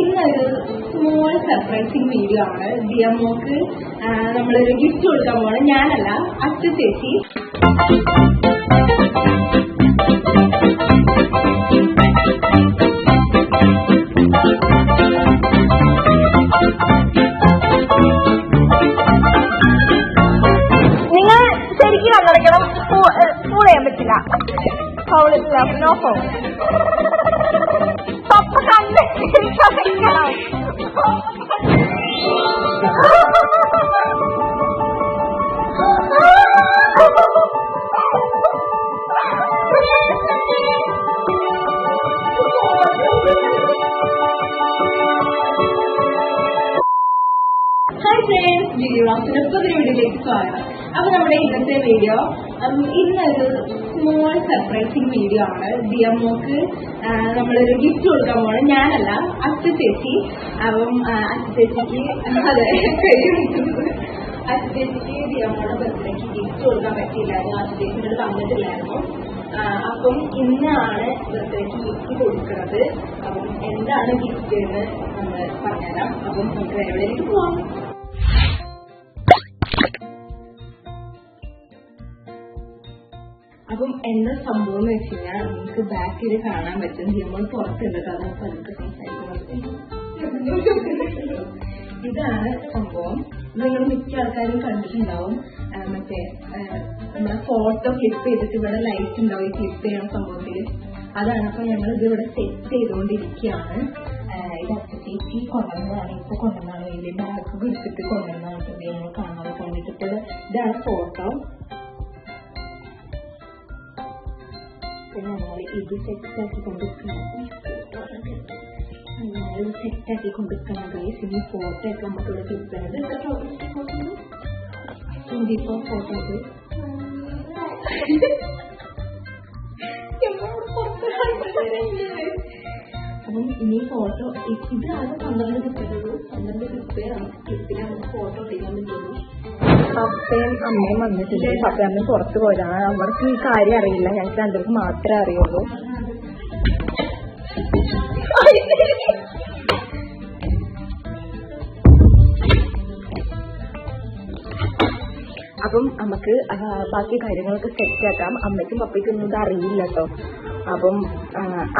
ഇന്നൊരു small surprising video ആണ്. ദിയമ്മോക്ക് നമ്മളൊരു ഗിഫ്റ്റ് കൊടുക്കാൻ പോകണം ഞാനല്ല അച്ഛ ചേച്ചി. നിങ്ങൾ ശരിക്കും കണ്ണടയ്ക്കണം സ്കൂൾ ചെയ്യാൻ പറ്റില്ല. ഫൗളില്ല നോ ഫൗൾ വീഡിയോയിലേക്ക് സ്വാഗതം അപ്പൊ നമ്മുടെ ഇന്നത്തെ വീഡിയോ ഇന്നൊരു സ്മോൾ സർപ്രൈസിങ് വീഡിയോ ആണ്. ദിയമ്മോക്ക് നമ്മളൊരു ഗിഫ്റ്റ് കൊടുക്കാൻ പോകണം ഞാനല്ല അച്ഛ ചേച്ചി. അപ്പം അച്ഛ ചേച്ചിക്ക് അതെ കൈ വിളിക്കുന്നത്. അച്ഛ ചേച്ചിക്ക് ബർത്ത്ഡേക്ക് ഗിഫ്റ്റ് കൊടുക്കാൻ പറ്റിയില്ലായിരുന്നു. അച്ഛ ചേച്ചിനോട് തന്നിട്ടില്ലായിരുന്നു അപ്പം ഇന്നാണ് ബർത്ത്ഡേക്ക് ഗിഫ്റ്റ് കൊടുക്കുന്നത്. അപ്പം എന്താണ് ഗിഫ്റ്റ് എന്ന് നമ്മൾ പറഞ്ഞുതരാം. അപ്പം നമുക്ക് വേറെവിടേക്ക് പോവാം. അപ്പം എന്താ സംഭവം എന്ന് വെച്ച് കഴിഞ്ഞാൽ നമുക്ക് ബാക്കിൽ കാണാൻ പറ്റും. നമ്മൾ പുറത്തുണ്ട് അതൊക്കെ സംസാരിക്കുന്നത് ഇതാണ് സംഭവം. നിങ്ങൾ മിക്ക ആൾക്കാരും കണ്ടിട്ടുണ്ടാവും. മറ്റേ നമ്മുടെ ഫോട്ടോ ക്ലിപ്പ് ചെയ്തിട്ട് ഇവിടെ ലൈറ്റ് ഉണ്ടാവും ഈ ക്ലിപ്പ് ചെയ്യണ സംഭവത്തിൽ അതാണ് അപ്പൊ ഞങ്ങൾ ഇത് ഇവിടെ സെറ്റ് ചെയ്തുകൊണ്ടിരിക്കുകയാണ്. ഇത് അച്ഛത്തേക്ക് കൊണ്ടുവന്നതാണ്. ഇപ്പൊ കൊണ്ടുവന്നാണ് വലിയ ബാഗ് എടുത്തിട്ട് കൊണ്ടുവന്നാണ് ഞങ്ങൾ കാണാതെ കണ്ടിട്ട് ഇതാണ് കൊണ്ടിട്ട് ഇപ്പൊ ഇത് ഇതാണ് ഫോട്ടോ ഞങ്ങൾ ഇത് സെറ്റാക്കി കൊണ്ടിരിക്കുന്നത് ഞങ്ങൾ സെറ്റാക്കി കൊണ്ടിരിക്കുന്നത് ഇനി ഫോട്ടോ ഒക്കെ നമുക്ക് ഇവിടെ ക്ലിപ്പ് ട്വന്റി ഫോർ ഫോട്ടോസ് അപ്പം ഇനി ഫോട്ടോ ഇതാണ് പന്ത്രണ്ട് ക്ലിപ്പിലുള്ളൂ പന്ത്രണ്ട് ക്ലിപ്പ് ക്ലിപ്പിലാണ് ഫോട്ടോ എടുക്കാൻ പറ്റുള്ളൂ പപ്പയും അമ്മയും വന്നിട്ടുണ്ട് പപ്പ അമ്മയും പുറത്ത് പോയതാണ് അവർക്ക് ഈ കാര്യം അറിയില്ല. ഞങ്ങൾക്ക് രണ്ടുപേർക്ക് മാത്രമേ അറിയുള്ളൂ. അപ്പം നമുക്ക് ബാക്കി കാര്യങ്ങളൊക്കെ സെറ്റ് ആക്കാം. അമ്മയ്ക്കും പപ്പയ്ക്കും ഒന്നും അറിയില്ല കേട്ടോ അപ്പം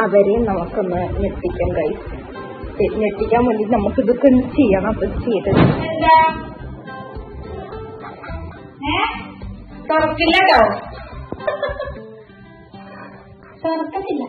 അവരെ നമുക്കൊന്ന് ഞെട്ടിക്കാം കൈ ഞെട്ടിക്കാൻ വേണ്ടി നമുക്കിതൊക്കെ ഒന്ന് ചെയ്യണം. അപ്പൊ ചെയ്തത് തുറക്കില്ല കേട്ടോ തുറക്കത്തില്ല.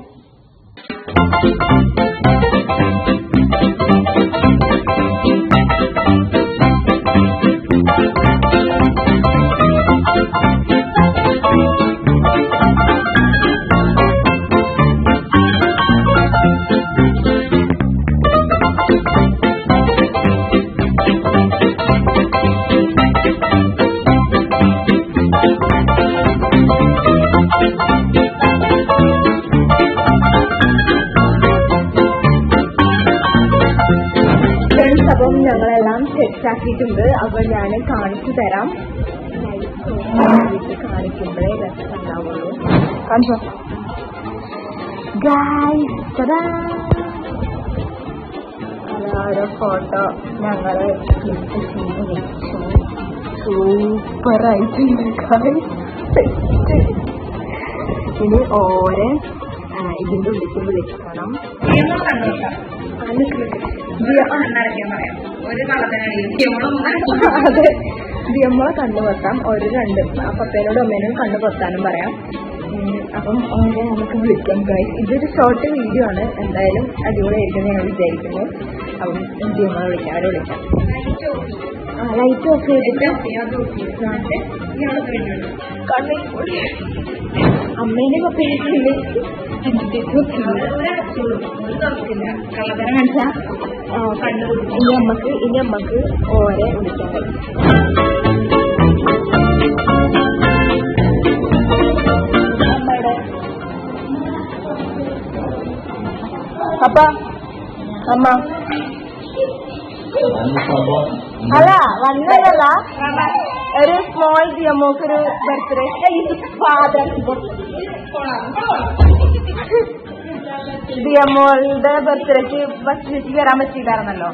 സെറ്റ് ആക്കിയിട്ടുണ്ട് അപ്പൊ ഞാൻ കാണിച്ചു തരാം. കാണിക്കുമ്പോഴേ കാണിച്ചോ. ഓരോ ഫോട്ടോ ഞങ്ങൾ സൂപ്പറായിട്ടുണ്ട് ഇനി ഓരോ ഇതിന്റെ ഉള്ളിൽ വിളിക്കണം. കളത്തിനടിയും അതെ. ദിയമ്മളെ കണ്ണു പൊത്താം. ഒരു രണ്ട്. പപ്പേനോടും അമ്മേനോടും കണ്ണു പൊത്താനും പറയാം. അപ്പം അവരെ നമുക്ക് വിളിക്കാം ഗൈസ് ഇതൊരു ഷോർട്ട് വീഡിയോ ആണ്. എന്തായാലും അടിപൊളിയായിരിക്കും ഞാൻ വിചാരിക്കുന്നു. അപ്പം ദിയമ്മളെ വിളിക്കാം. അവരെ വിളിക്കാം. ആ ലൈറ്റ് ഓഫ് ചെയ്തിട്ട്. കണ്ണിൽ അമ്മേനെ പപ്പേനെ കള്ളത്തരം കാണിച്ചാ ഇനി അമ്മയ്ക്ക് ഇനി അമ്മയ്ക്ക് ഓരെ വിളിക്കാൻ കഴിയും അപ്പ അമ്മ അല്ല വന്നതല്ല. ഒരു സ്മോൾ ദിയമ്മക്ക് ഒരു ബർത്ത്ഡേ ഫാദർ ദിയമോളുടെ ബർത്ത്ഡേക്ക് ബസ് ചേച്ചി കയറാൻ പറ്റിയില്ലായിരുന്നല്ലോ.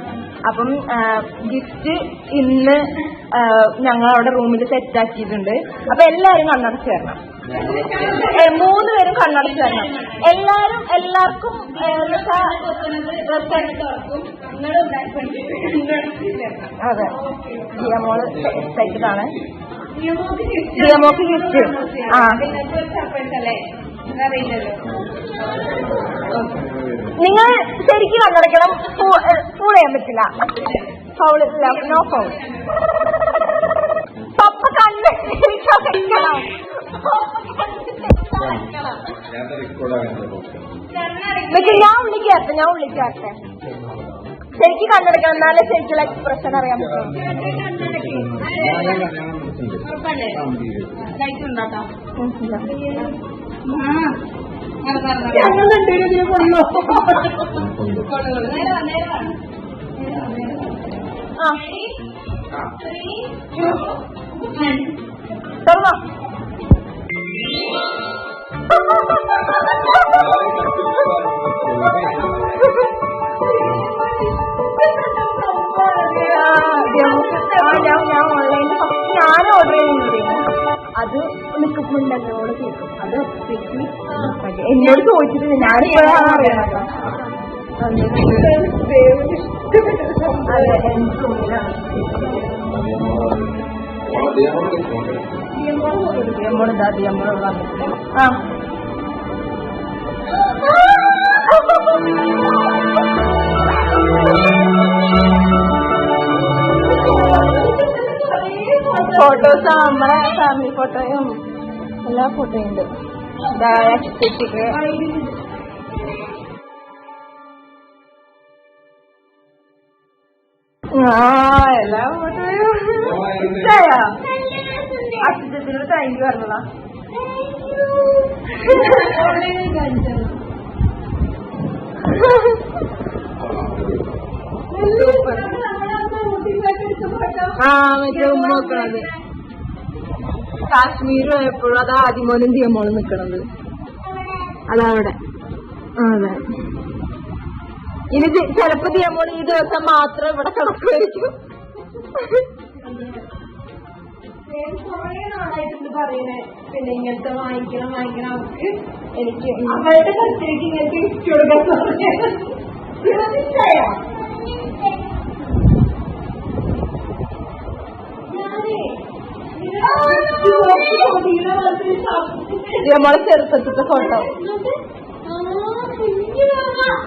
അപ്പം ഗിഫ്റ്റ് ഇന്ന് ഞങ്ങൾ അവിടെ റൂമിൽ സെറ്റ് ആക്കിയിട്ടുണ്ട്. അപ്പൊ എല്ലാരും കണ്ണടച്ച് തരണം മൂന്ന് പേരും കണ്ണടച്ച് തരണം എല്ലാരും എല്ലാവർക്കും അതെ. ദിയമോൾ സെറ്റഡ് ആണ് ദിയമോക്ക് ഗിഫ്റ്റ് ആ. നിങ്ങൾ ശരിക്കും കണ്ണടക്കണം ഫൂൾ ചെയ്യാൻ പറ്റില്ല. ഫൗൾ നോ ഫൗൾ നിക്ക്. ഞാൻ വിളിക്കാത്ത ഞാൻ വിളിക്കാത്ത ശരിക്കും കണ്ണടക്കണം എന്നാലേ ശരിക്കുള്ള എക്സ്പ്രഷൻ അറിയാൻ പറ്റും. ആ. തുറന്നോ. അത് നിൽക്കുമ്പോൾ എന്നോട് കേൾക്കും അത് മറ്റേ എന്നോട് ചോദിച്ചിട്ടില്ല ഞാനിപ്പോഴാണ് അറിയണത് അതെ ഫോട്ടോസ് നമ്മുടെ ഫാമിലി ഫോട്ടോയും എല്ലാ ഫോട്ടോയും ഉണ്ട് ചേച്ചിക്ക് ആ എല്ലാ ഫോട്ടോയും ഇഷ്ടായോ അച്ഛനോട് താങ്ക് യു പറഞ്ഞതാ. ആ മറ്റേ കാശ്മീർ പോയപ്പോഴും അത് ആദ്യമോനും തീയമോളും നിക്കണത്? അതവിടെ അതെ. ഇനി ചിലപ്പോ ദിയമോൾ ഈ ദിവസം മാത്രം ഇവിടെ കിടക്കുമായിരിക്കും പിന്നെ ഇങ്ങനത്തെ വാങ്ങിക്കണം വാങ്ങിക്കണം. അവർക്ക് എനിക്ക് അവരുടെ ബർത്ത്ഡേക്ക് ഇങ്ങനത്തെ ഗിഫ്റ്റ് കൊടുക്കാൻ ഇഷ്ടമായോ ദിയമോളെ ചെറുപ്പത്തിന്റെ ഫോട്ടോ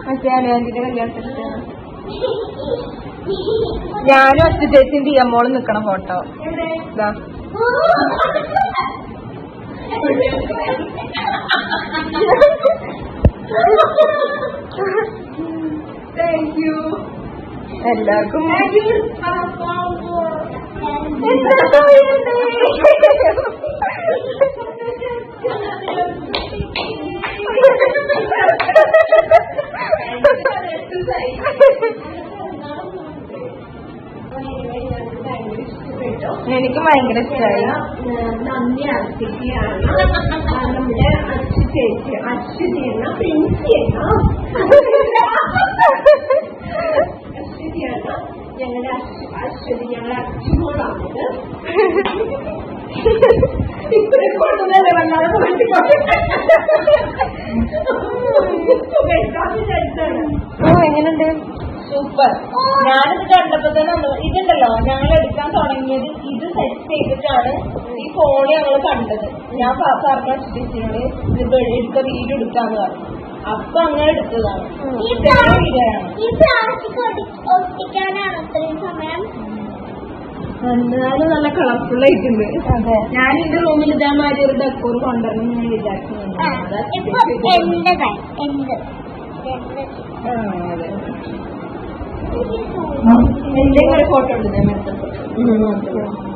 മറ്റേ അനുവാന്റിന്റെ കല്യാണത്തിന് ഞാനും ചേച്ചിയും ദിയമോളും നിക്കണ ഫോട്ടോ. ഇതാ താങ്ക് യു എല്ലാവർക്കും എനിക്ക് ഭയങ്കര ഇഷ്ടമായി നന്ദി അർപ്പിക്കുകയാണ്. നമ്മുടെ ചേച്ചി ചെയ്യുന്ന അശ്വതിയാണ് ഞങ്ങളുടെ അശ്വ- അശ്വതി ഞങ്ങളുടെ അച്ഛനോടാണത് ഇത്രയും കൊണ്ടുവന്നല്ലേ വല്ലാതെ ഓ എങ്ങനെയുണ്ട്? സൂപ്പർ ഞാനിത് കണ്ടപ്പോ തന്നെ ഇതുണ്ടല്ലോ ഞങ്ങൾ എടുക്കാൻ തുടങ്ങിയത് ഇത് സെറ്റ് ചെയ്തിട്ടാണ് ഈ ഫോൺ ഞങ്ങൾ കണ്ടത്. ഞാൻ പറഞ്ഞ ചേച്ചിയോട് ഇത് എടുത്ത വീട് എടുക്കാന്ന് പറഞ്ഞു. അപ്പൊ അങ്ങനെ എടുത്തതാണ്. എന്നാലും നല്ല കളർഫുൾ ആയിട്ടുണ്ട്. ഞാൻ എന്റെ റൂമിൽ ഇതേമാതിരി ഒരു ഡെക്കോർ കൊണ്ടുവരണം ഞാൻ വിചാരിക്കുന്നുണ്ട് അതാ. ഇപ്പൊ എന്റെ കാര്യം എന്റെ എന്റെ ആ, അതെ. എന്റെ ഫോട്ടോ ഉണ്ട് ഞാൻ എടുത്തത്